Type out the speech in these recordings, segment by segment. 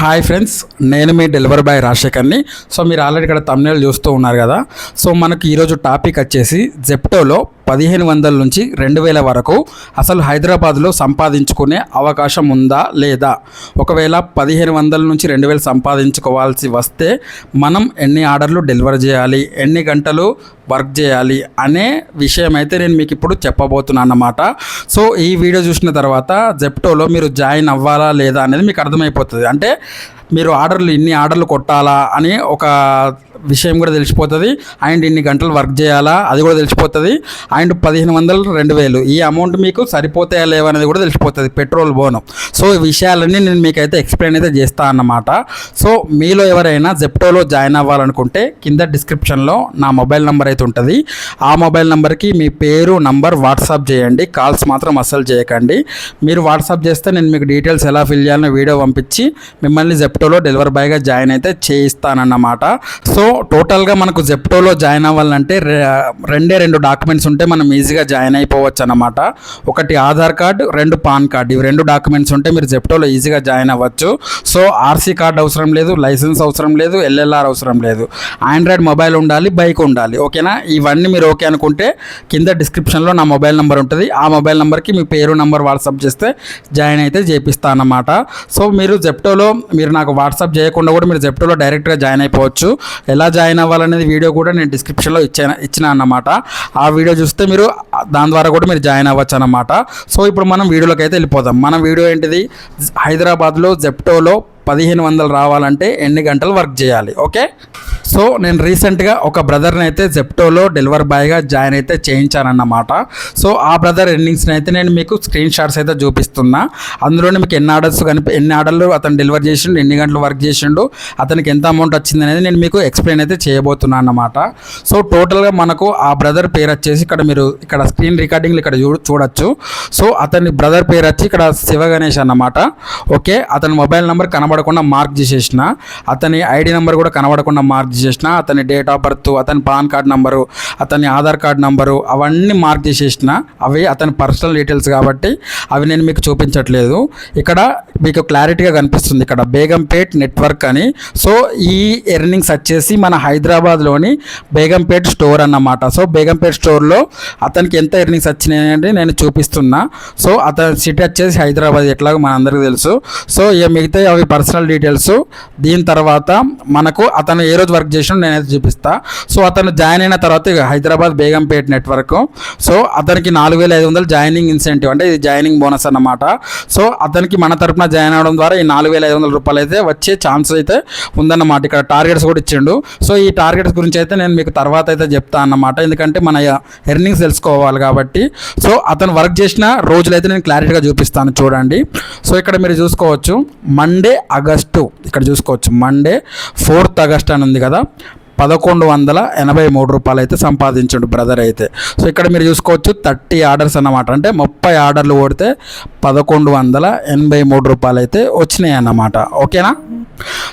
Hi friends నేను మీ delivery boy రాజశేఖర్ని. సో మీరు ఆల్రెడీ ఇక్కడ తమిళ చూస్తూ ఉన్నారు కదా. సో మనకు ఈరోజు టాపిక్ వచ్చేసి జెప్టోలో పదిహేను వందల నుంచి రెండు వేల వరకు అసలు హైదరాబాద్లో సంపాదించుకునే అవకాశం ఉందా లేదా? ఒకవేళ పదిహేను వందల నుంచి రెండు వేలు సంపాదించుకోవాల్సి వస్తే మనం ఎన్ని ఆర్డర్లు డెలివరీ చేయాలి? ఎన్ని గంటలు వర్క్ చేయాలి? అనే విషయం అయితే నేను మీకు ఇప్పుడు చెప్పబోతున్నాను అన్నమాట సో ఈ వీడియో చూసిన తర్వాత జెప్టోలో మీరు జాయిన్ అవ్వాలా లేదా అనేది మీకు అర్థమైపోతుంది. అంటే మీరు ఆర్డర్లు ఇన్ని ఆర్డర్లు కొట్టాలా అని ఒక విషయం కూడా తెలిసిపోతుంది. అండ్ ఇన్ని గంటలు వర్క్ చేయాలా అది కూడా తెలిసిపోతుంది. అండ్ పదిహేను వందలు రెండు వేలు. ఈ అమౌంట్ మీకు సరిపోతాయా లేవా అనేది కూడా తెలిసిపోతుంది. పెట్రోల్ బోను. సో ఈ విషయాలన్నీ నేను మీకైతే ఎక్స్ప్లెయిన్ అయితే చేస్తా అన్నమాట. సో మీలో ఎవరైనా జెప్టోలో జాయిన్ అవ్వాలనుకుంటే కింద డిస్క్రిప్షన్లో నా మొబైల్ నెంబర్ అయితే ఉంటుంది. ఆ మొబైల్ నెంబర్కి మీ పేరు నంబర్ వాట్సాప్ చేయండి. కాల్స్ మాత్రం అస్సలు చేయకండి. మీరు వాట్సాప్ చేస్తే నేను మీకు డీటెయిల్స్ ఎలా ఫిల్ చేయాలని వీడియో పంపించి మిమ్మల్ని జెప్టోలో డెలివరీ బాయ్గా జాయిన్ అయితే చేయిస్తానన్నమాట. సో టోటల్గా మనకు జెప్టోలో జాయిన్ అవ్వాలంటే రెండే రెండు డాక్యుమెంట్స్ ఉంటే మనం ఈజీగా జాయిన్ అయిపోవచ్చు అనమాట ఒకటి ఆధార్ కార్డు రెండు పాన్ కార్డు. ఇవి రెండు డాక్యుమెంట్స్ ఉంటే మీరు జెప్టోలో ఈజీగా జాయిన్ అవ్వచ్చు. సో ఆర్సీ కార్డు అవసరం లేదు లైసెన్స్ అవసరం లేదు ఎల్ఎల్ఆర్ అవసరం లేదు. ఆండ్రాయిడ్ మొబైల్ ఉండాలి బైక్ ఉండాలి. ఓకేనా? ఇవన్నీ మీరు ఓకే అనుకుంటే కింద డిస్క్రిప్షన్లో నా మొబైల్ నెంబర్ ఉంటుంది. ఆ మొబైల్ నెంబర్కి మీ పేరు నెంబర్ వాట్సాప్ చేస్తే జాయిన్ అయితే చేపిస్తానమాట సో మీరు జెప్టోలో మీరు నాకు వాట్సాప్ చేయకుండా కూడా మీరు జెప్టోలో డైరెక్ట్గా జాయిన్ అయిపోవచ్చు. ఎలా జాయిన్ అవ్వాలనేది వీడియో కూడా నేను డిస్క్రిప్షన్లో ఇచ్చాను ఇచ్చిన అన్నమాట. ఆ వీడియో చూస్తే మీరు దాని ద్వారా కూడా మీరు జాయిన్ అవ్వచ్చు అన్నమాట. సో ఇప్పుడు మనం వీడియోలోకి అయితే వెళ్ళిపోదాం. మన వీడియో ఏంటిది? హైదరాబాద్లో జెప్టోలో పదిహేను వందలు రావాలంటే ఎన్ని గంటలు వర్క్ చేయాలి ఓకే? సో నేను రీసెంట్గా ఒక బ్రదర్ని అయితే జెప్టోలో డెలివరీ బాయ్గా జాయిన్ అయితే చేయించానన్నమాట. సో ఆ బ్రదర్ ఎర్నింగ్స్ని అయితే నేను మీకు స్క్రీన్ షాట్స్ అయితే చూపిస్తున్నా. అందులోనే మీకు ఎన్ని ఆర్డర్స్ కనిపి ఎన్ని ఆర్డర్లు అతను డెలివరీ చేసిండు ఎన్ని గంటలు వర్క్ చేసిండు అతనికి ఎంత అమౌంట్ వచ్చింది అనేది నేను మీకు ఎక్స్ప్లెయిన్ అయితే చేయబోతున్నాను అన్నమాట సో టోటల్గా మనకు ఆ బ్రదర్ పేరు వచ్చేసి ఇక్కడ మీరు ఇక్కడ స్క్రీన్ రికార్డింగ్లు ఇక్కడ చూ చూడొచ్చు. సో అతని బ్రదర్ పేరు వచ్చి ఇక్కడ శివ గణేష్ అన్నమాట ఓకే? అతని మొబైల్ నెంబర్ కనబడకుండా మార్క్ చేసేసిన అతని ఐడి నెంబర్ కూడా కనబడకుండా మార్క్ చేసేసిన అతని డేట్ ఆఫ్ బర్త్ అతని పాన్ కార్డ్ నెంబరు అతని ఆధార్ కార్డ్ నెంబరు అవన్నీ మార్క్ చేసేసిన అవి అతని పర్సనల్ డీటెయిల్స్ కాబట్టి అవి నేను మీకు చూపించట్లేదు. ఇక్కడ మీకు క్లారిటీగా కనిపిస్తుంది ఇక్కడ బేగంపేట్ నెట్వర్క్ అని. సో ఈ ఎర్నింగ్స్ వచ్చేసి మన హైదరాబాద్లోని బేగంపేట్ స్టోర్ అన్నమాట. సో బేగంపేట్ స్టోర్లో అతనికి ఎంత ఎర్నింగ్స్ వచ్చినాయంటే నేను చూపిస్తున్నా. సో అతని సిటీ వచ్చేసి హైదరాబాద్ ఎట్లాగో మనందరికీ తెలుసు. సో ఇక మిగతా అవి పర్సనల్ డీటెయిల్స్ దీని తర్వాత మనకు అతను ఏ రోజు వర్క్ చేసినా నేనైతే చూపిస్తా. సో అతను జాయిన్ అయిన తర్వాత హైదరాబాద్ బేగంపేట్ నెట్వర్క్ సో అతనికి నాలుగు వేల ఐదు వందలు జాయినింగ్ ఇన్సెంటివ్ అంటే ఇది జాయినింగ్ బోనస్ అన్నమాట. సో అతనికి మన తరపున జాయిన్ అవడం ద్వారా ఈ నాలుగు వేల ఐదు వందల రూపాయలు అయితే వచ్చే ఛాన్స్ అయితే ఉందన్నమాట. ఇక్కడ టార్గెట్స్ కూడా ఇచ్చిండు. సో ఈ టార్గెట్స్ గురించి అయితే నేను మీకు తర్వాత అయితే చెప్తా అన్నమాట. ఎందుకంటే మన ఎర్నింగ్స్ తెలుసుకోవాలి కాబట్టి. సో అతను వర్క్ చేసిన రోజులైతే నేను క్లారిటీగా చూపిస్తాను చూడండి. సో ఇక్కడ మీరు చూసుకోవచ్చు. మండే ఆగస్టు ఇక్కడ చూసుకోవచ్చు మండే ఫోర్త్ ఆగస్ట్ అని ఉంది కదా పదకొండు వందల ఎనభై మూడు రూపాయలు అయితే సంపాదించండు బ్రదర్ అయితే. సో ఇక్కడ మీరు చూసుకోవచ్చు థర్టీ ఆర్డర్స్ అన్నమాట. అంటే ముప్పై ఆర్డర్లు కొడితే పదకొండు వందల ఎనభై మూడు రూపాయలు అయితే వచ్చినాయి అన్నమాట. ఓకేనా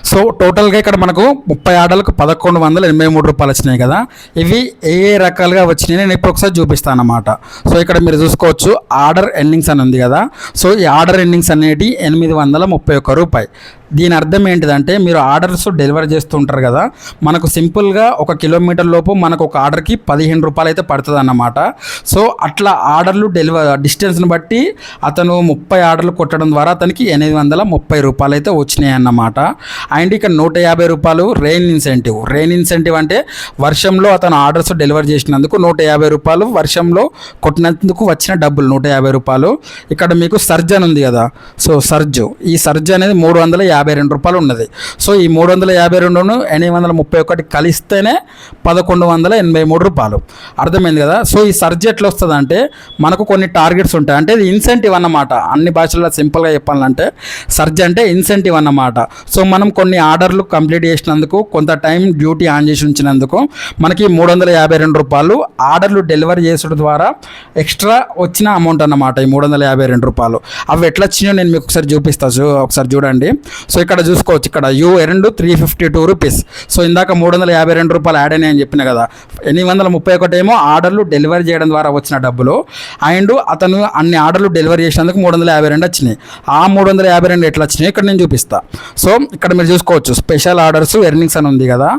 సో టోటల్గా ఇక్కడ మనకు ముప్పై ఆడలకు పదకొండు వందల ఎనభై మూడు రూపాయలు వచ్చినాయి కదా. ఇవి ఏ ఏ రకాలుగా వచ్చినాయి నేను ఇప్పుడు ఒకసారి చూపిస్తాను అన్నమాట. సో ఇక్కడ మీరు చూసుకోవచ్చు ఆర్డర్ ఎండింగ్స్ అని ఉంది కదా. సో ఈ ఆర్డర్ ఎండింగ్స్ అనేటి ఎనిమిది వందల ముప్పై ఒక్క రూపాయి. దీని అర్థం ఏంటిదంటే మీరు ఆర్డర్స్ డెలివరీ చేస్తుంటారు కదా మనకు సింపుల్గా ఒక కిలోమీటర్ లోపు మనకు ఒక ఆర్డర్కి పదిహేను రూపాయలు అయితే పడుతుంది అన్నమాట సో అట్లా ఆర్డర్లు డెలివరీ డిస్టెన్స్ని బట్టి అతను ముప్పై ఆర్డర్లు కొట్టడం ద్వారా అతనికి ఎనిమిది వందల ముప్పై రూపాయలు అయితే వచ్చినాయి అన్నమాట అండ్ ఇక్కడ నూట యాభై రూపాయలు రెయిన్ ఇన్సెంటివ్ రెయిన్ ఇన్సెంటివ్ అంటే వర్షంలో అతను ఆర్డర్స్ డెలివరీ చేసినందుకు నూట యాభై రూపాయలు వర్షంలో కొట్టినందుకు వచ్చిన డబ్బులు నూట యాభై రూపాయలు. ఇక్కడ మీకు సర్జ్ అని ఉంది కదా సో సర్జ్. ఈ సర్జ్ అనేది మూడు వందల యాభై రెండు రూపాయలు ఉన్నది. సో ఈ మూడు వందల యాభై రెండును ఎనిమిది వందల ముప్పై ఒకటి కలిస్తేనే పదకొండు వందల ఎనభై మూడు రూపాయలు. అర్థమైంది కదా? సో ఈ సర్జ్ ఎట్లా వస్తుంది అంటే మనకు కొన్ని టార్గెట్స్ ఉంటాయి. అంటే ఇది ఇన్సెంటివ్ అన్నమాట. అన్ని భాషల్లో సింపుల్గా చెప్పాలంటే సర్జ్ అంటే ఇన్సెంటివ్ అన్నమాట. సో మనం కొన్ని ఆర్డర్లు కంప్లీట్ చేసినందుకు కొంత టైం డ్యూటీ ఆన్ చేసి ఉంచినందుకు మనకి మూడు వందల యాభై రెండు రూపాయలు ఆర్డర్లు డెలివరీ చేసడం ద్వారా ఎక్స్ట్రా వచ్చిన అమౌంట్ అన్నమాట ఈ మూడు వందల యాభై రెండు రూపాయలు. అవి ఎట్లా వచ్చినాయో నేను మీకు ఒకసారి చూపిస్తా ఒకసారి చూడండి. సో ఇక్కడ చూసుకోవచ్చు ఇక్కడ యూ రెండు three fifty two rupees so ఇందాక మూడు వందల యాభై రెండు రూపాయలు యాడ్ అయినాయని అని చెప్పిన కదా. ఎనిమిది వందల ముప్పై ఒకటి ఏమో ఆర్డర్లు డెలివరీ చేయడం ద్వారా వచ్చిన డబ్బులు. అండ్ అతను అన్ని ఆర్డర్లు డెలివరీ చేసినందుకు మూడు వందల యాభై రెండు వచ్చినాయి. ఆ మూడు వందల యాభై రెండు ఎట్లా వచ్చినాయి? ఇక్కడ నేను చూపిస్తా. సో ఇక్కడ మీరు చూసుకోవచ్చు స్పెషల్ ఆర్డర్స్ ఎర్నింగ్స్ అని ఉంది కదా.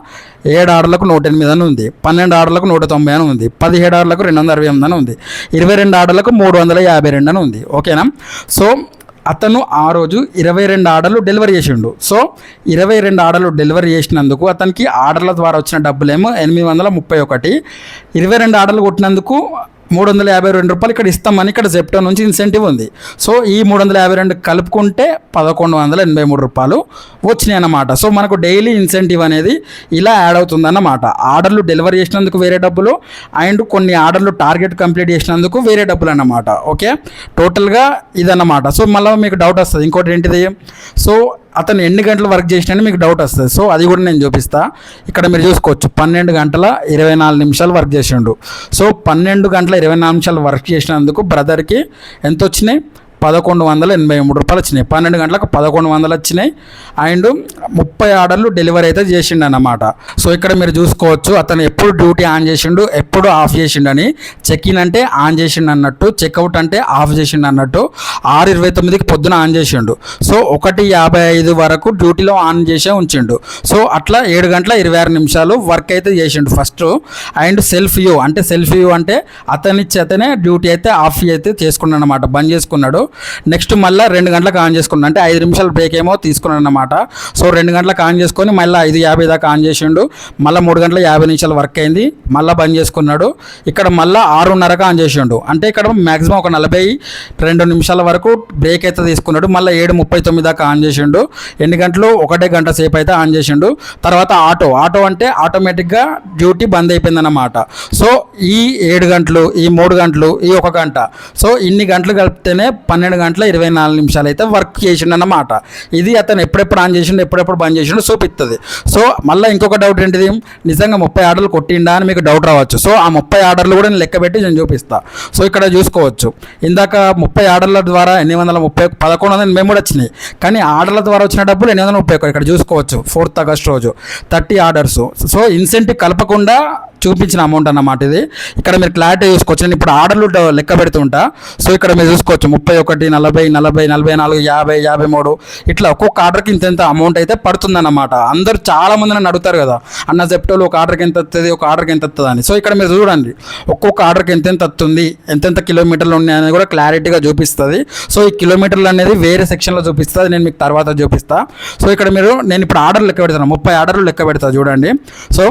ఏడు ఆర్డర్లకు నూట ఎనిమిది అని ఉంది. పన్నెండు ఆర్డర్లకు నూట తొంభై అని ఉంది. పదిహేడు ఆర్డర్లకు రెండు వందల అరవై ఎనిమిది అని ఉంది. ఇరవై రెండు ఆర్డర్లకు మూడు వందల యాభై రెండు అని ఉంది. ఓకేనా? సో అతను ఆ రోజు ఇరవై రెండు ఆర్డర్లు డెలివరీ చేసిండు. సో ఇరవై రెండు ఆర్డర్లు డెలివరీ చేసినందుకు అతనికి ఆర్డర్ల ద్వారా వచ్చిన డబ్బులేమో ఎనిమిది వందల ముప్పై ఒకటి. ఇరవై రెండు ఆర్డర్లు కొట్టినందుకు మూడు వందల యాభై రెండు రూపాయలు ఇక్కడ ఇస్తామని ఇక్కడ జెప్టో నుంచి ఇన్సెంటివ్ ఉంది. సో ఈ మూడు వందల యాభై రెండు కలుపుకుంటే పదకొండు వందల ఎనభై మూడు రూపాయలు వచ్చినాయి అన్నమాట సో మనకు డైలీ ఇన్సెంటివ్ అనేది ఇలా యాడ్ అవుతుందన్నమాట. ఆర్డర్లు డెలివరీ చేసినందుకు వేరే డబ్బులు అండ్ కొన్ని ఆర్డర్లు టార్గెట్ కంప్లీట్ చేసినందుకు వేరే డబ్బులు అన్నమాట ఓకే టోటల్గా ఇదన్నమాట. సో మళ్ళీ మీకు డౌట్ వస్తుంది. ఇంకోటి ఏంటిది? సో అతను ఎన్ని గంటలు వర్క్ చేసినా మీకు డౌట్ వస్తుంది. సో అది కూడా నేను చూపిస్తా. ఇక్కడ మీరు చూసుకోవచ్చు. పన్నెండు గంటల ఇరవై నాలుగు నిమిషాలు వర్క్ చేసిండు. సో పన్నెండు గంటల ఇరవై నాలుగు నిమిషాలు వర్క్ చేసినందుకు బ్రదర్కి ఎంత వచ్చినాయి పదకొండు వందల ఎనభై మూడు రూపాయలు వచ్చినాయి. పన్నెండు గంటలకు పదకొండు వందలు వచ్చినాయి. అండ్ ముప్పై ఆర్డర్లు డెలివరీ అయితే చేసిండు అనమాట సో ఇక్కడ మీరు చూసుకోవచ్చు అతను ఎప్పుడు డ్యూటీ ఆన్ చేసిండు ఎప్పుడు ఆఫ్ చేసిండు అని చెక్ ఇన్ అంటే ఆన్ చేసిండు అన్నట్టు చెక్అవుట్ అంటే ఆఫ్ చేసిండు అన్నట్టు ఆరు ఇరవై తొమ్మిదికి పొద్దున ఆన్ చేసిండు. సో ఒకటి యాభై ఐదు వరకు డ్యూటీలో ఆన్ చేసే ఉంచిండు. సో అట్లా ఏడు గంటల ఇరవై ఆరు నిమిషాలు వర్క్ అయితే చేసిండు ఫస్ట్. అండ్ సెల్ఫ్ యూ అంటే సెల్ఫ్ యూ అంటే అతనిచ్చి అతనే డ్యూటీ అయితే ఆఫ్ అయితే చేసుకున్నాడు అనమాట బంద్ చేసుకున్నాడు. నెక్స్ట్ మళ్ళీ రెండు గంటలకు ఆన్ చేసుకున్నాడు అంటే ఐదు నిమిషాలు బ్రేక్ ఏమో తీసుకున్నాడు అనమాట సో రెండు గంటలకు ఆన్ చేసుకొని మళ్ళీ ఐదు యాభై దాకా ఆన్ చేసిండు. మళ్ళీ మూడు గంటల యాభై నిమిషాలు వర్క్ అయింది. మళ్ళీ బంద్ చేసుకున్నాడు. ఇక్కడ మళ్ళీ ఆరున్నరకు ఆన్ చేసిండు. అంటే ఇక్కడ మ్యాక్సిమం ఒక నలభై రెండు నిమిషాల వరకు బ్రేక్ అయితే తీసుకున్నాడు. మళ్ళీ ఏడు ముప్పై తొమ్మిది దాకా ఆన్ చేసిండు. ఎన్ని గంటలు? ఒకటే గంట సేపు అయితే ఆన్ చేసిండు. తర్వాత ఆటో. ఆటో అంటే ఆటోమేటిక్గా డ్యూటీ బంద్ అయిపోయిందన్నమాట సో ఈ ఏడు గంటలు ఈ మూడు గంటలు ఈ ఒక గంట. సో ఇన్ని గంటలు కలిపితేనే పన్నెండు గంటల ఇరవై నాలుగు నిమిషాలు అయితే వర్క్ చేసిండు అన్నమాట ఇది అతను ఎప్పుడెప్పుడు ఆన్ చేసిండు ఎప్పుడెప్పుడు బంద్ చేసిండు చూపిస్తుంది సో మళ్ళీ ఇంకొక డౌట్ ఏంటిది? నిజంగా ముప్పై ఆర్డర్లు కొట్టిండా అని మీకు డౌట్ రావచ్చు. సో ఆ ముప్పై ఆర్డర్లు కూడా నేను లెక్క పెట్టి నేను చూపిస్తాను సో ఇక్కడ చూసుకోవచ్చు. ఇందాక ముప్పై ఆర్డర్ల ద్వారా ఎనిమిది వందల ముప్పై పదకొండు వందల ఎనభై మూడు వచ్చినాయి. కానీ ఆర్డర్ల ద్వారా వచ్చిన డబ్బులు ఎనిమిది వందల ముప్పై ఒకటి ఇక్కడ చూసుకోవచ్చు. ఫోర్త్ ఆగస్ట్ రోజు. Thirty orders. సో ఇన్సెంటివ్ కలపకుండా చూపించిన అమౌంట్ అన్నమాట ఇది. ఇక్కడ మీరు క్లారిటీ చూసుకోవచ్చు. నేను ఇప్పుడు ఆర్డర్లు డ- లెక్క పెడుతుంటా సో ఇక్కడ మీరు చూసుకోవచ్చు. ముప్పై ఒకటి నలభై నలభై నలభై నాలుగు యాభై యాభై మూడు. ఇట్లా ఒక్కొక్క ఆర్డర్కి ఇంత ఎంత అమౌంట్ అయితే పడుతుందన్నమాట. అందరూ చాలా మంది నన్ను అడుగుతారు కదా అన్న జెప్టోలో ఒక ఆర్డర్కి ఎంత వస్తుంది ఒక ఆర్డర్కి ఎంత వస్తుంది అని. సో ఇక్కడ మీరు చూడండి. ఒక్కొక్క ఆర్డర్కి ఎంత ఎంత వస్తుంది ఎంతెంత కిలోమీటర్లు ఉన్నాయని కూడా క్లారిటీగా చూపిస్తుంది. సో ఈ కిలోమీటర్లు అనేది వేరే సెక్షన్లో చూపిస్తుంది. నేను మీకు తర్వాత చూపిస్తాను సో ఇక్కడ మీరు నేను ఇప్పుడు ఆర్డర్ లెక్క పెడతాను ముప్పై ఆర్డర్లు లెక్క పెడతా చూడండి. సో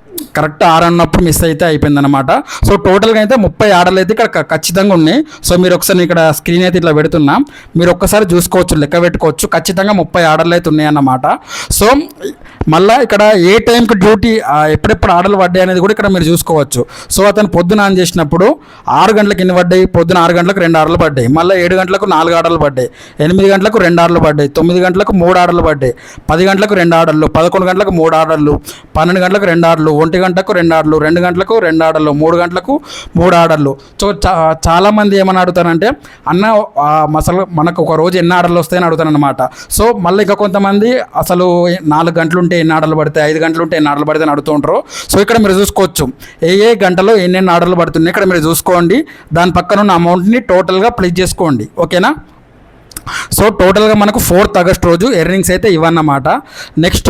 కరెక్ట్ ఆరు అన్నప్పుడు మిస్ అయితే అయిపోయిందనమాట సో టోటల్గా అయితే ముప్పై ఆర్డర్లు అయితే ఇక్కడ ఖచ్చితంగా ఉన్నాయి. సో మీరు ఒకసారి ఇక్కడ స్క్రీన్ అయితే ఇట్లా పెడుతున్నా. మీరు ఒక్కసారి చూసుకోవచ్చు లెక్క పెట్టుకోవచ్చు. ఖచ్చితంగా ముప్పై ఆర్డర్లు అయితే ఉన్నాయన్నమాట. సో మళ్ళీ ఇక్కడ ఏ టైంకి డ్యూటీ ఎప్పుడెప్పుడు ఆర్డర్లు పడ్డాయి అనేది కూడా ఇక్కడ మీరు చూసుకోవచ్చు. సో అతను పొద్దున ఆన్ చేసినప్పుడు ఆరు గంటలకు ఎన్ని పడ్డాయి? పొద్దున ఆరు గంటలకు రెండు ఆర్డర్లు పడ్డాయి. మళ్ళీ ఏడు గంటలకు నాలుగు ఆర్డర్లు పడ్డాయి. ఎనిమిది గంటలకు రెండు ఆర్డర్లు పడ్డాయి. తొమ్మిది గంటలకు మూడు ఆర్డర్లు పడ్డాయి. పది గంటలకు రెండు ఆర్డర్లు. పదకొండు గంటలకు మూడు ఆర్డర్లు. పన్నెండు గంటలకు రెండు ఆర్డర్లు. ఒంటి గంటకు రెండు ఆర్డర్లు రెండు గంటలకు రెండు ఆర్డర్లు మూడు గంటలకు మూడు ఆర్డర్లు సో చాలామంది ఏమని అడుగుతారంటే అన్న అసలు మనకు ఒక రోజు ఎన్ని ఆర్డర్లు వస్తాయని అడుగుతారనమాట సో మళ్ళీ ఇక కొంతమంది అసలు నాలుగు గంటలు ఉంటే ఎన్ని ఆర్డర్లు పడతాయి ఐదు గంటలు ఉంటే ఎన్ని ఆర్డర్లు పడితే అని అడుగుతూ ఉంటారు. సో ఇక్కడ మీరు చూసుకోవచ్చు. ఏ ఏ గంటలో ఎన్నెన్ని ఆర్డర్లు పడుతున్నాయి ఇక్కడ మీరు చూసుకోండి. దాని పక్కన ఉన్న అమౌంట్ని టోటల్గా ప్లేస్ చేసుకోండి. ఓకేనా? సో టోటల్గా మనకు ఫోర్త్ ఆగస్ట్ రోజు ఎర్నింగ్స్ అయితే ఇవన్నమాట నెక్స్ట్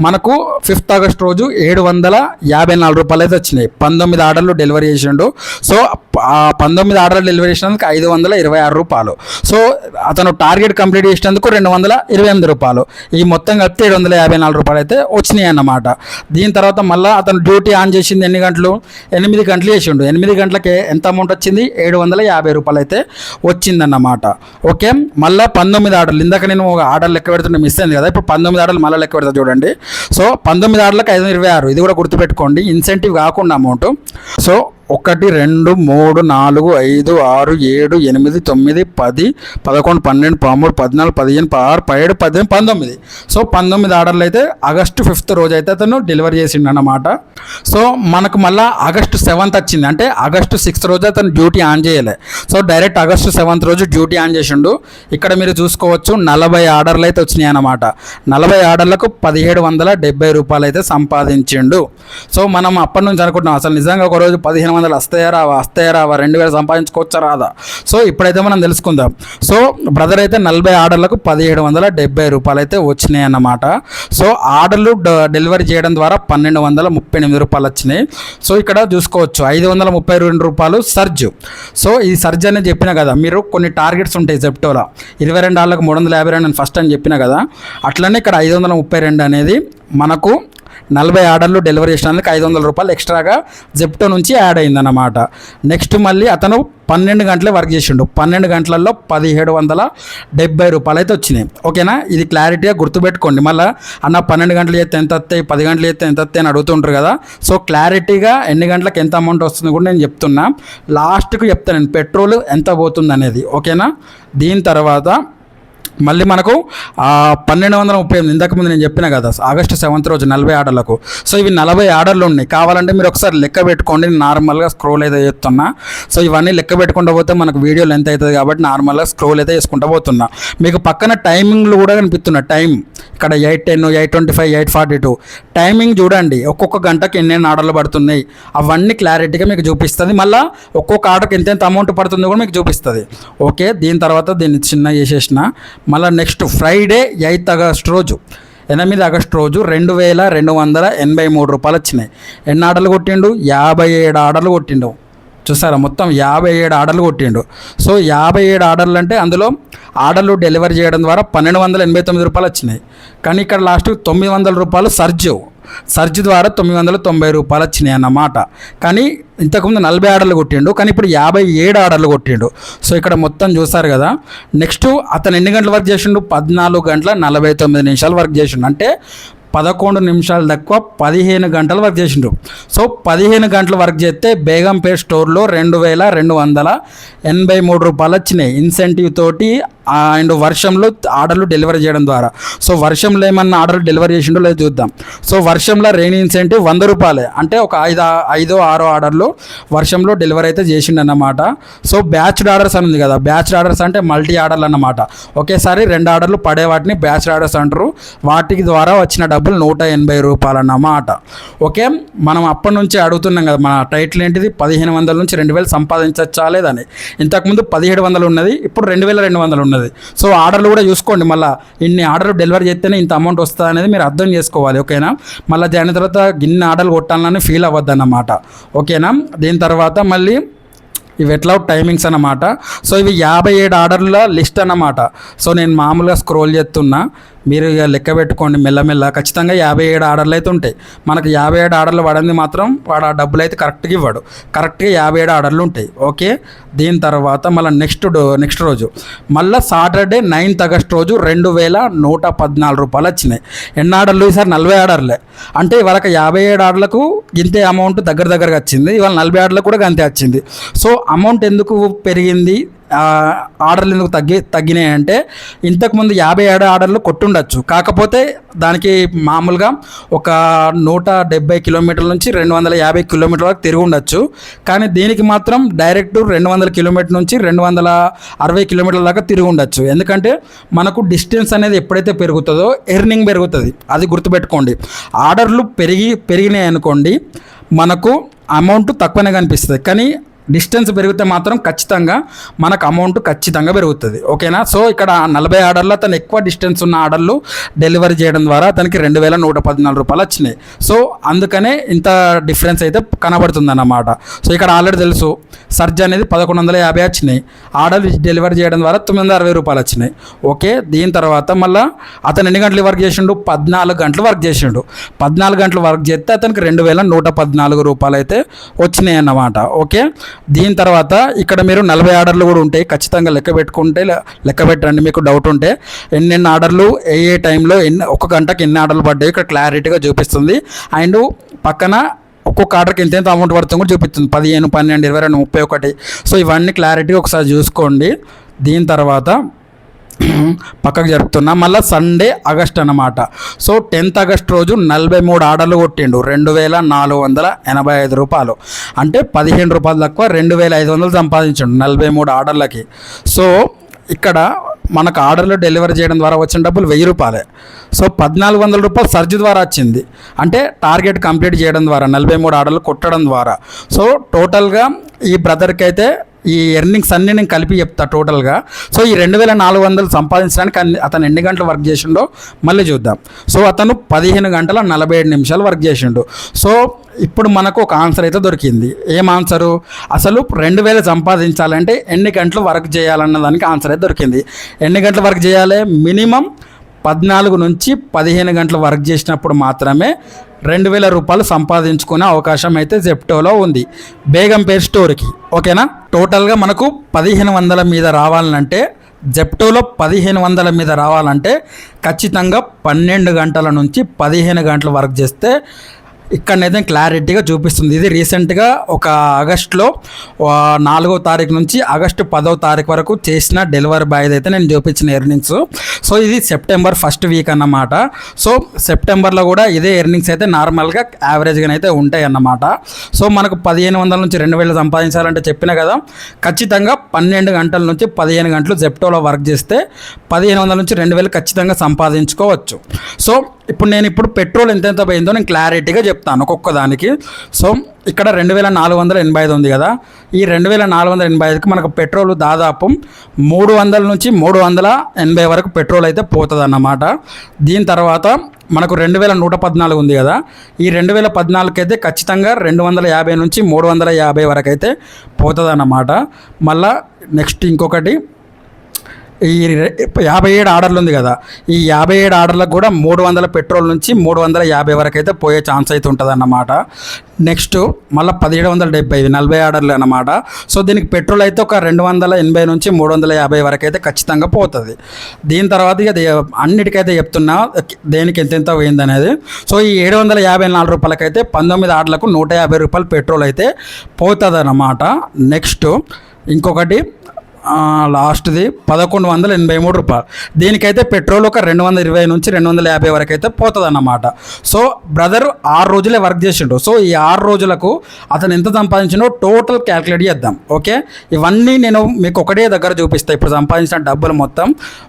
మనకు ఫిఫ్త్ ఆగస్ట్ రోజు ఏడు వందల యాభై నాలుగు రూపాయలు అయితే వచ్చినాయి. పంతొమ్మిది ఆర్డర్లు డెలివరీ చేసిండు. సో ఆ పంతొమ్మిది ఆర్డర్లు డెలివరీ చేసినందుకు ఐదు వందల ఇరవై ఆరు రూపాయలు. సో అతను టార్గెట్ కంప్లీట్ చేసినందుకు రెండు వందల ఇరవై ఎనిమిది రూపాయలు. ఈ మొత్తం కలిపి ఏడు వందల యాభై నాలుగు రూపాయలు అయితే వచ్చినాయి అన్నమాట. దీని తర్వాత మళ్ళీ అతను డ్యూటీ ఆన్ చేసింది ఎన్ని గంటలు? ఎనిమిది గంటలు చేసిండు. ఎనిమిది గంటలకే ఎంత అమౌంట్ వచ్చింది? ఏడు వందల యాభై రూపాయలు అయితే వచ్చిందన్నమాట. ఓకే? మళ్ళీ పంతొమ్మిది ఆర్డర్లు. ఇందాక నేను ఒక ఆర్డర్ లెక్క పెడుతుంటే మిస్ అయింది కదా? ఇప్పుడు పంతొమ్మిది ఆర్డర్లు మళ్ళీ లెక్క పెడతా చూడండి. సో పంతొమ్మిది ఆటలకు ఐదు వందల ఇరవై ఆరు. ఇది కూడా గుర్తుపెట్టుకోండి. ఇన్సెంటివ్ కాకుండా అమౌంట్ సో ఒకటి రెండు మూడు నాలుగు ఐదు ఆరు ఏడు ఎనిమిది తొమ్మిది పది పదకొండు పన్నెండు పదమూడు పద్నాలుగు పదిహేను పదహారు పదిహేడు పద్దెనిమిది పంతొమ్మిది. సో పంతొమ్మిది ఆర్డర్లు అయితే ఆగస్టు ఫిఫ్త్ రోజు అయితే అతను డెలివరీ చేసిండు అన్నమాట సో మనకు మళ్ళీ ఆగస్టు సెవెంత్ వచ్చింది. అంటే ఆగస్టు సిక్స్త్ రోజు అతను డ్యూటీ ఆన్ చేయలే. సో డైరెక్ట్ ఆగస్టు సెవెంత్ రోజు డ్యూటీ ఆన్ చేసిండు. ఇక్కడ మీరు చూసుకోవచ్చు నలభై ఆర్డర్లు అయితే వచ్చినాయి అన్నమాట. నలభై ఆర్డర్లకు పదిహేడు వందల డెబ్బై రూపాయలు అయితే సంపాదించిండు. సో మనం అప్పటి నుంచి అనుకుంటున్నాం. అసలు నిజంగా ఒక రోజు పదిహేను వందలు వస్తాయా రావా వస్తాయా రావా రెండు వేలు సంపాదించుకోవచ్చా రాదా? సో ఇప్పుడైతే మనం తెలుసుకుందాం. సో బ్రదర్ అయితే నలభై ఆర్డర్లకు పదిహేడు వందల డెబ్బై రూపాయలు అయితే వచ్చినాయి అన్నమాట. సో ఆర్డర్లు డ- డెలివరీ చేయడం ద్వారా పన్నెండు వందల ముప్పై ఎనిమిది రూపాయలు వచ్చినాయి. సో ఇక్కడ చూసుకోవచ్చు ఐదు వందల ముప్పై రెండు రూపాయలు సర్జ్ సో ఈ సర్జ్ అనేది చెప్పిన కదా మీరు కొన్ని టార్గెట్స్ ఉంటాయి జెప్టోలో ఇరవై రెండు ఆళ్ళకు మూడు వందల యాభై రెండు అని ఫస్ట్ అని చెప్పిన కదా అట్లనే ఇక్కడ ఐదు వందల ముప్పై రెండు అనేది మనకు నలభై ఆర్డర్లు డెలివరీ చేసినందుకు ఐదు వందల రూపాయలు ఎక్స్ట్రాగా జెప్టో నుంచి యాడ్ అయిందన్నమాట. నెక్స్ట్ మళ్ళీ అతను పన్నెండు గంటలే వర్క్ చేసిండు. పన్నెండు గంటలలో పదిహేడు వందల డెబ్బై రూపాయలు అయితే వచ్చినాయి. ఓకేనా? ఇది క్లారిటీగా గుర్తుపెట్టుకోండి. మళ్ళీ అన్న పన్నెండు గంటలు చేస్తే ఎంత వస్తాయి? పది గంటలు చేస్తే ఎంత వస్తాయి అని అడుగుతుంటారు కదా. సో క్లారిటీగా ఎన్ని గంటలకు ఎంత అమౌంట్ వస్తుంది కూడా నేను చెప్తున్నా. లాస్ట్కు చెప్తాను నేను. పెట్రోల్ ఎంత పోతుంది అనేది ఓకేనా? దీని తర్వాత మళ్ళీ మనకు పన్నెండు వందల ముప్పై ఎనిమిది ఇంతకు ముందు నేను చెప్పిన కదా ఆగస్టు సెవెంత్ రోజు నలభై ఆర్డర్లకు. సో ఇవి నలభై ఆర్డర్లు ఉన్నాయి. కావాలంటే మీరు ఒకసారి లెక్క పెట్టుకోండి నేను నార్మల్గా స్క్రోల్ అయితే చేస్తున్నా. సో ఇవన్నీ లెక్క పెట్టుకుంటూ పోతే మనకు వీడియో లెంత్ అవుతుంది కాబట్టి నార్మల్గా స్క్రోల్ అయితే చేసుకుంటూ పోతున్నా. మీకు పక్కన టైమింగ్లు కూడా కనిపిస్తున్నాయి టైం ఇక్కడ eight ten eight twenty five eight forty two. Timing చూడండి ఒక్కొక్క గంటకి ఎన్నెన్ని ఆర్డర్లు పడుతున్నాయి. అవన్నీ క్లారిటీగా మీకు చూపిస్తుంది. మళ్ళీ ఒక్కొక్క ఆర్డర్కి ఎంతెంత అమౌంట్ పడుతుందో కూడా మీకు చూపిస్తుంది. ఓకే దీని తర్వాత దీన్ని చిన్న చేసేసిన. మళ్ళీ నెక్స్ట్ ఫ్రైడే ఎయిత్ ఆగస్ట్ రోజు ఎనిమిది ఆగస్ట్ రోజు రెండు వేల రెండు వందల ఎనభై మూడు రూపాయలు వచ్చినాయి. ఎన్ని ఆటలు కొట్టిండు? యాభై ఏడు ఆర్డర్లు కొట్టిండు. చూసారా? మొత్తం యాభై ఏడు ఆర్డర్లు కొట్టిండు. సో యాభై ఏడు ఆర్డర్లు అంటే అందులో ఆర్డర్లు డెలివరీ చేయడం ద్వారా పన్నెండు వందల ఎనభై తొమ్మిది రూపాయలు వచ్చినాయి. కానీ ఇక్కడ లాస్ట్ తొమ్మిది వందల రూపాయలు సర్జ్ సర్జ్ ద్వారా తొమ్మిది వందల తొంభై రూపాయలు వచ్చినాయి అన్నమాట. కానీ ఇంతకుముందు నలభై ఆర్డర్లు కొట్టిండు కానీ ఇప్పుడు యాభై ఏడు ఆర్డర్లు కొట్టిండు. సో ఇక్కడ మొత్తం చూసారు కదా నెక్స్ట్ అతను ఎన్ని గంటలు వర్క్ చేసిండు? పద్నాలుగు గంటల నలభై తొమ్మిది నిమిషాలు వర్క్ చేసిండు. అంటే పదకొండు నిమిషాలు తక్కువ పదిహేను గంటలు వర్క్ చేసిండు. సో పదిహేను గంటలు వర్క్ చేస్తే బేగంపేట్ స్టోర్లో రెండు వేల రెండు వందల ఎనభై మూడు రూపాయలు వచ్చినాయి. ఇన్సెంటివ్ తోటి అండ్ వర్షంలో ఆర్డర్లు డెలివరీ చేయడం ద్వారా. సో వర్షంలో ఏమన్నా ఆర్డర్లు డెలివరీ చేసిండో లేదో చూద్దాం. సో వర్షంలో రెయిన్ ఇన్సెంటివ్ వంద రూపాయలే. అంటే ఒక ఐదు ఐదో ఆరో ఆర్డర్లు వర్షంలో డెలివరీ అయితే చేసిండన్నమాట. సో బ్యాచ్డ్ ఆర్డర్స్ అని ఉంది కదా బ్యాచ్డ్ ఆర్డర్స్ అంటే మల్టీ ఆర్డర్లు అన్నమాట. ఒకేసారి రెండు ఆర్డర్లు పడే వాటిని బ్యాచ్డ్ ఆర్డర్స్ అంటారు. వాటికి ద్వారా వచ్చిన డబ్బులు నూట ఎనభై రూపాయలు అన్నమాట ఓకే? మనం అప్పటి నుంచి అడుగుతున్నాం కదా మన టైటిల్ ఏంటిది? పదిహేను వందల నుంచి రెండు వేలు సంపాదించచ్చా లేదని ఇంతకుముందు పదిహేడు వందలు ఉన్నది ఇప్పుడు రెండు వేల రెండు వందలు ఉన్నది. సో ఆర్డర్లు కూడా చూసుకోండి. మళ్ళీ ఇన్ని ఆర్డర్లు డెలివరీ చేస్తేనే ఇంత అమౌంట్ వస్తుంది అనేది మీరు అర్థం చేసుకోవాలి. ఓకేనా? మళ్ళీ దాని తర్వాత గిన్నె ఆర్డర్లు కొట్టాలని ఫీల్ అవ్వద్దు అన్నమాట ఓకేనా? దీని తర్వాత మళ్ళీ ఇవి ఎట్లా టైమింగ్స్ అన్నమాట. సో ఇవి యాభై ఏడు ఆర్డర్ల లిస్ట్ అన్నమాట. సో నేను మామూలుగా స్క్రోల్ చేస్తున్నా. మీరు ఇక లెక్క పెట్టుకోండి మెల్లమెల్ల. ఖచ్చితంగా యాభై ఏడు ఆర్డర్లు అయితే ఉంటాయి. మనకు యాభై ఏడు ఆర్డర్లు పడింది మాత్రం వాడు ఆ డబ్బులు అయితే కరెక్ట్గా ఇవ్వడు. కరెక్ట్గా యాభై ఏడు ఆర్డర్లు ఉంటాయి. ఓకే? దీని తర్వాత మళ్ళీ నెక్స్ట్ నెక్స్ట్ రోజు. మళ్ళీ సాటర్డే నైన్త్ ఆగస్ట్ రోజు రెండు వేల నూట పద్నాలుగు రూపాయలు వచ్చినాయి. ఎన్ని ఆర్డర్లు? ఈసారి నలభై ఆర్డర్లే. అంటే ఇవాళ యాభై ఏడు ఆర్డర్లకు ఇంతే అమౌంట్ దగ్గర దగ్గరగా వచ్చింది. ఇవాళ నలభై ఆర్డర్లకు కూడా అంతే వచ్చింది. సో అమౌంట్ ఎందుకు పెరిగింది? ఆర్డర్లు ఎందుకు తగ్గి తగ్గినాయి అంటే ఇంతకుముందు యాభై ఏడు ఆర్డర్లు కొట్టుండొచ్చు. కాకపోతే దానికి మామూలుగా ఒక నూట డెబ్బై కిలోమీటర్ల నుంచి రెండు వందల యాభై కిలోమీటర్ల వరకు తిరిగి ఉండొచ్చు. కానీ దీనికి మాత్రం డైరెక్ట్ రెండు వందల కిలోమీటర్ నుంచి రెండు వందల అరవై కిలోమీటర్ల దాకా తిరిగి ఉండొచ్చు. ఎందుకంటే మనకు డిస్టెన్స్ అనేది ఎప్పుడైతే పెరుగుతుందో ఎర్నింగ్ పెరుగుతుంది. అది గుర్తుపెట్టుకోండి. ఆర్డర్లు పెరిగి పెరిగినాయి అనుకోండి మనకు అమౌంట్ తక్కువనే కనిపిస్తుంది. కానీ డిస్టెన్స్ పెరిగితే మాత్రం ఖచ్చితంగా మనకు అమౌంట్ ఖచ్చితంగా పెరుగుతుంది. ఓకేనా? సో ఇక్కడ నలభై ఆర్డర్లో అతను ఎక్కువ డిస్టెన్స్ ఉన్న ఆర్డర్లు డెలివరీ చేయడం ద్వారా అతనికి రెండు వేల నూట పద్నాలుగు రూపాయలు వచ్చినాయి. సో అందుకనే ఇంత డిఫరెన్స్ అయితే కనబడుతుంది అన్నమాట సో ఇక్కడ ఆల్రెడీ తెలుసు సర్జ్ అనేది పదకొండు వందల యాభై వచ్చినాయి. ఆర్డర్ డెలివరీ చేయడం ద్వారా తొమ్మిది వందల అరవై రూపాయలు వచ్చినాయి. ఓకే? దీని తర్వాత మళ్ళీ అతను ఎన్ని గంటలు వర్క్ చేసిండు? పద్నాలుగు గంటలు వర్క్ చేసిండు. పద్నాలుగు గంటలు వర్క్ చేస్తే అతనికి రెండు వేల నూట పద్నాలుగు రూపాయలు అయితే వచ్చినాయి అన్నమాట. ఓకే? దీని తర్వాత ఇక్కడ మీరు నలభై ఆర్డర్లు కూడా ఉంటాయి. ఖచ్చితంగా లెక్క పెట్టుకుంటే లెక్క పెట్టండి. మీకు డౌట్ ఉంటే ఎన్నెన్ని ఆర్డర్లు ఏ ఏ టైంలో ఎన్ని ఒక గంటకి ఎన్ని ఆర్డర్లు పడ్డాయి ఇక్కడ క్లారిటీగా చూపిస్తుంది. అండ్ పక్కన ఒక్కొక్క ఆర్డర్కి ఎంత ఎంత అమౌంట్ పడుతుందో కూడా చూపిస్తుంది. పదిహేను పన్నెండు ఇరవై రెండు ముప్పై ఒకటి. సో ఇవన్నీ క్లారిటీగా ఒకసారి చూసుకోండి. దీని తర్వాత పక్కకు జరుపుతున్నా. మళ్ళీ సండే ఆగస్ట్ అన్నమాట. సో టెన్త్ ఆగస్ట్ రోజు నలభై మూడు ఆర్డర్లు కొట్టిండు. రెండు వేల నాలుగు వందల ఎనభై ఐదు రూపాయలు. అంటే పదిహేను రూపాయలు తక్కువ రెండు వేల ఐదు వందలు సంపాదించండు నలభై మూడు ఆర్డర్లకి. సో ఇక్కడ మనకు ఆర్డర్లు డెలివరీ చేయడం ద్వారా వచ్చిన డబ్బులు వెయ్యి రూపాయలే. సో పద్నాలుగు వందల రూపాయలు సర్జ్ ద్వారా వచ్చింది. అంటే టార్గెట్ కంప్లీట్ చేయడం ద్వారా నలభై మూడు ఆర్డర్లు కొట్టడం ద్వారా. సో టోటల్గా ఈ బ్రదర్కి అయితే ఈ ఎర్నింగ్స్ అన్నీ నేను కలిపి చెప్తా టోటల్గా సో ఈ రెండు వేల నాలుగు వందలు సంపాదించడానికి అన్ని- అతను ఎన్ని గంటలు వర్క్ చేసిండో మళ్ళీ చూద్దాం. సో అతను పదిహేను గంటల నలభై ఏడు నిమిషాలు వర్క్ చేసిండు. సో ఇప్పుడు మనకు ఒక ఆన్సర్ అయితే దొరికింది. ఏం ఆన్సరు అసలు రెండు వేలు సంపాదించాలంటే ఎన్ని గంటలు వర్క్ చేయాలన్న దానికి ఆన్సర్ అయితే దొరికింది. ఎన్ని గంటలు వర్క్ చేయాలి? మినిమం పద్నాలుగు నుంచి పదిహేను గంటలు వర్క్ చేసినప్పుడు మాత్రమే రెండు వేల రూపాయలు సంపాదించుకునే అవకాశం అయితే జెప్టోలో ఉంది. బేగంపేట్ స్టోర్కి. ఓకేనా? టోటల్గా మనకు పదిహేను వందల మీద రావాలంటే జెప్టోలో పదిహేను వందల మీద రావాలంటే ఖచ్చితంగా పన్నెండు గంటల నుంచి పదిహేను గంటలు వర్క్ చేస్తే ఇక్కడనైతే క్లారిటీగా చూపిస్తుంది. ఇది రీసెంట్గా ఒక ఆగస్ట్లో నాలుగో తారీఖు నుంచి ఆగస్టు పదో తారీఖు వరకు చేసిన డెలివరీ బాయ్ అయితే నేను చూపించిన ఎర్నింగ్స్. సో ఇది సెప్టెంబర్ ఫస్ట్ వీక్ అన్నమాట. సో సెప్టెంబర్లో కూడా ఇదే ఎర్నింగ్స్ అయితే నార్మల్గా యావరేజ్గా అయితే ఉంటాయి అన్నమాట సో మనకు పదిహేను వందల నుంచి రెండు వేలు సంపాదించాలంటే చెప్పిన కదా ఖచ్చితంగా పన్నెండు గంటల నుంచి పదిహేను గంటలు జెప్టోలో వర్క్ చేస్తే పదిహేను వందల నుంచి రెండు వేలు ఖచ్చితంగా సంపాదించుకోవచ్చు. సో ఇప్పుడు నేను ఇప్పుడు పెట్రోల్ ఎంత ఎంత పోయిందో నేను క్లారిటీగా చెప్తాను ఒక్కొక్క దానికి సో ఇక్కడ రెండు వేల నాలుగు వందల ఎనభై ఐదు ఉంది కదా. ఈ రెండు వేల నాలుగు వందల ఎనభై ఐదుకి మనకు పెట్రోల్ దాదాపు మూడు వందల నుంచి మూడు వందల ఎనభై వరకు పెట్రోల్ అయితే పోతుంది అన్నమాట దీని తర్వాత మనకు రెండు వేల నూట పద్నాలుగు ఉంది కదా. ఈ రెండు వేల పద్నాలుగుకి అయితే ఖచ్చితంగా రెండు వందల యాభై నుంచి మూడు వందల యాభై వరకు అయితే పోతుంది అన్నమాట మళ్ళా నెక్స్ట్ ఇంకొకటి ఈ యాభై ఏడు ఆర్డర్లు ఉంది కదా ఈ యాభై ఏడు ఆర్డర్లకు కూడా మూడు వందల పెట్రోల్ నుంచి మూడు వందల యాభై వరకు అయితే పోయే ఛాన్స్ అయితే ఉంటుంది అన్నమాట నెక్స్ట్ మళ్ళీ పదిహేడు వందల డెబ్బై నలభై ఆర్డర్లు అన్నమాట. సో దీనికి పెట్రోల్ అయితే ఒక రెండు వందల ఎనభై నుంచి మూడు వందల యాభై వరకు అయితే ఖచ్చితంగా పోతుంది. దీని తర్వాత ఇక అన్నిటికైతే చెప్తున్నా దేనికి ఎంతెంత ఎంత పోయింది అనేది సో ఈ ఏడు వందల యాభై నాలుగు రూపాయలకైతే పంతొమ్మిది ఆర్డర్లకు నూట యాభై రూపాయలు పెట్రోల్ అయితే పోతుంది అన్నమాట నెక్స్ట్ ఇంకొకటి లాస్ట్ది పదకొండు వందల ఎనభై మూడు రూపాయలు. దీనికైతే పెట్రోల్ ఒక రెండు వందల ఇరవై నుంచి రెండు వందల యాభై వరకు అయితే పోతుంది అన్నమాట సో బ్రదర్ ఆరు రోజులే వర్క్ చేసిండు. సో ఈ ఆరు రోజులకు అతను ఎంత సంపాదించిండో టోటల్ క్యాల్కులేట్ చేద్దాం. ఓకే? ఇవన్నీ నేను మీకు ఒకటే దగ్గర చూపిస్తాను ఇప్పుడు సంపాదించిన డబ్బులు మొత్తం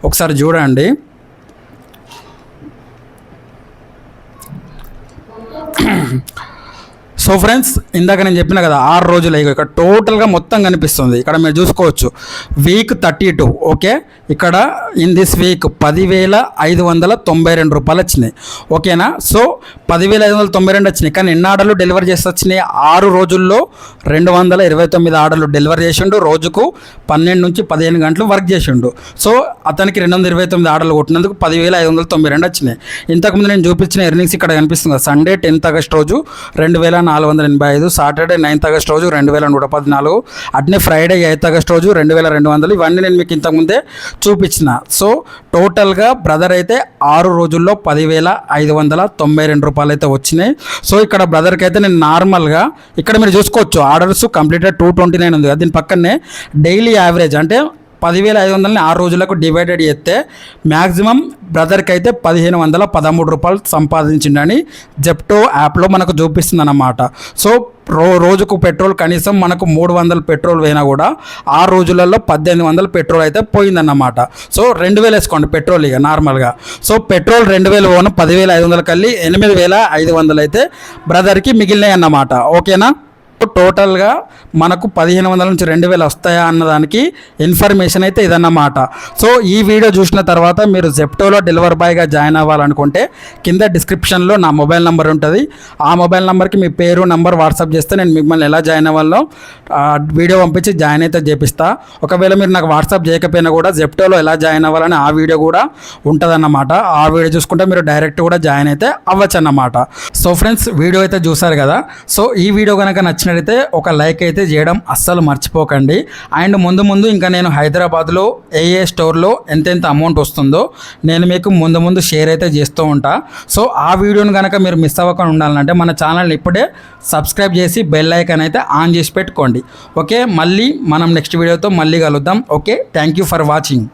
ఒకసారి చూడండి. సో ఫ్రెండ్స్ ఇందాక నేను చెప్పిన కదా ఆరు రోజులు ఇక ఇక్కడ టోటల్గా మొత్తం కనిపిస్తుంది. ఇక్కడ మీరు చూసుకోవచ్చు. Week thirty two okay? ఇక్కడ ఇన్ దిస్ వీక్ పదివేల ఐదు వందల తొంభై రెండు రూపాయలు వచ్చినాయి. ఓకేనా? సో పదివేల ఐదు వందల తొంభై రెండు వచ్చినాయి. కానీ ఎన్ని ఆర్డర్లు డెలివరీ చేసి వచ్చినాయి? ఆరు రోజుల్లో రెండు వందల ఇరవై తొమ్మిది ఆర్డర్లు డెలివరీ చేసిండు. రోజుకు పన్నెండు నుంచి పదిహేను గంటలు వర్క్ చేసిండు. సో అతనికి రెండు వందల ఇరవై తొమ్మిది ఆర్డర్లు కొట్టినందుకు పదివేల ఐదు వందల తొంభై రెండు వచ్చినాయి. ఇంతకుముందు నేను చూపించిన ఎర్నింగ్స్ ఇక్కడ కనిపిస్తుంది సండే టెన్త్ ఆగస్ట్ రోజు రెండు వేల నాలుగు వందల ఎనభై ఐదు సాటర్డే నైన్త్ ఆగస్ట్ రోజు రెండు వేల నూట పద్నాలుగు అట్నే ఫ్రైడే ఎయిత్ ఆగస్ట్ రోజు రెండు వేల రెండు వందలు. ఇవన్నీ నేను మీకు ఇంతకుముందే చూపించిన. సో టోటల్గా బ్రదర్ అయితే ఆరు రోజుల్లో పదివేల ఐదు వందల తొంభై రెండు రూపాయలు అయితే వచ్చినాయి. సో ఇక్కడ బ్రదర్కి అయితే నేను నార్మల్గా ఇక్కడ మీరు చూసుకోవచ్చు orders completed two twenty nine ఉంది దీని పక్కనే డైలీ యావరేజ్ అంటే పదివేల ఐదు వందలని ఆరు రోజులకు డివైడెడ్ చేస్తే మ్యాక్సిమం బ్రదర్కి అయితే పదిహేను వందల పదమూడు రూపాయలు సంపాదించిండని జెప్టో యాప్లో మనకు చూపిస్తుంది అన్నమాట సో రో రోజుకు పెట్రోల్ కనీసం మనకు మూడు వందల పెట్రోల్ పోయినా కూడా ఆ రోజులలో పద్దెనిమిది వందల పెట్రోల్ అయితే పోయిందన్నమాట. సో రెండు వేలు వేసుకోండి పెట్రోల్ ఇక నార్మల్గా. సో పెట్రోల్ రెండు వేలు పోను పదివేల ఐదు వందల కల్లి ఎనిమిది వేల ఐదు వందలు అయితే బ్రదర్కి మిగిలినాయి అన్నమాట ఓకేనా? టోటల్గా మనకు పదిహేను వందల నుంచి రెండు వేలు వస్తాయా అన్నదానికి ఇన్ఫర్మేషన్ అయితే ఇదన్నమాట. సో ఈ వీడియో చూసిన తర్వాత మీరు జెప్టోలో డెలివరీ బాయ్గా జాయిన్ అవ్వాలనుకుంటే కింద డిస్క్రిప్షన్లో నా మొబైల్ నెంబర్ ఉంటుంది. ఆ మొబైల్ నెంబర్కి మీ పేరు నంబర్ వాట్సాప్ చేస్తే నేను మిమ్మల్ని ఎలా జాయిన్ అవ్వాలో వీడియో పంపించి జాయిన్ అయితే చేపిస్తా. ఒకవేళ మీరు నాకు వాట్సాప్ చేయకపోయినా కూడా జెప్టోలో ఎలా జాయిన్ అవ్వాలని ఆ వీడియో కూడా ఉంటుందన్నమాట. ఆ వీడియో చూసుకుంటే మీరు డైరెక్ట్ కూడా జాయిన్ అయితే అవ్వచ్చు అన్నమాట సో ఫ్రెండ్స్ వీడియో అయితే చూసారు కదా? సో ఈ వీడియో కనుక నచ్చి నచ్చినట్టయితే ఒక లైక్ అయితే చేయడం అస్సలు మర్చిపోకండి. అండ్ ముందు ముందు ఇంకా నేను హైదరాబాద్లో ఏ ఏ స్టోర్లో ఎంతెంత అమౌంట్ వస్తుందో నేను మీకు ముందు ముందు షేర్ అయితే చేస్తూ ఉంటా. సో ఆ వీడియోని కనుక మీరు మిస్ అవ్వకుండా ఉండాలంటే మన ఛానల్ని ఇప్పుడే సబ్స్క్రైబ్ చేసి బెల్ ఐకాన్ అయితే ఆన్ చేసి పెట్టుకోండి. ఓకే మళ్ళీ మనం నెక్స్ట్ వీడియోతో మళ్ళీ కలుద్దాం. Okay thank you for watching.